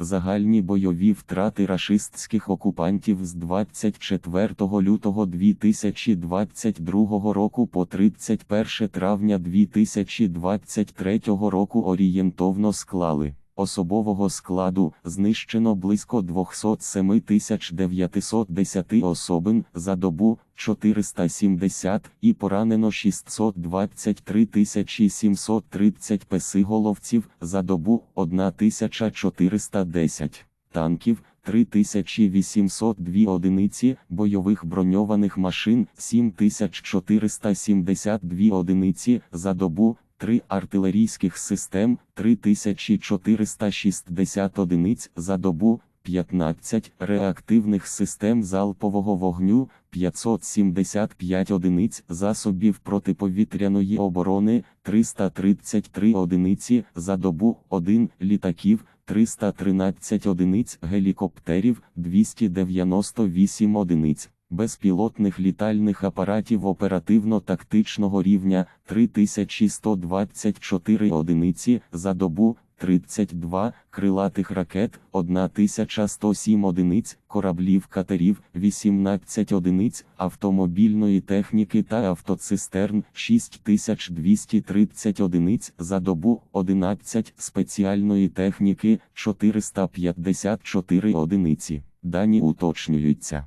Загальні бойові втрати рашистських окупантів з 24 лютого 2022 року по 31 травня 2023 року орієнтовно склали. Особового складу знищено близько 207 910 особин за добу 470 і поранено 623 730 песиголовців за добу 1410 танків. 3802 одиниці бойових броньованих машин, 7472 одиниці за добу, 3 артилерійських систем, 3460 одиниць за добу, 15 реактивних систем залпового вогню, 575 одиниць засобів протиповітряної оборони, 333 одиниці за добу, 1 літаків, 313 одиниць гелікоптерів, 298 одиниць. Безпілотних літальних апаратів оперативно-тактичного рівня 3124 одиниці за добу, 32 крилатих ракет, 1107 одиниць, кораблів катерів, 18 одиниць, автомобільної техніки та автоцистерн, 6230 одиниць за добу, 11 спеціальної техніки, 454 одиниці. Дані уточнюються.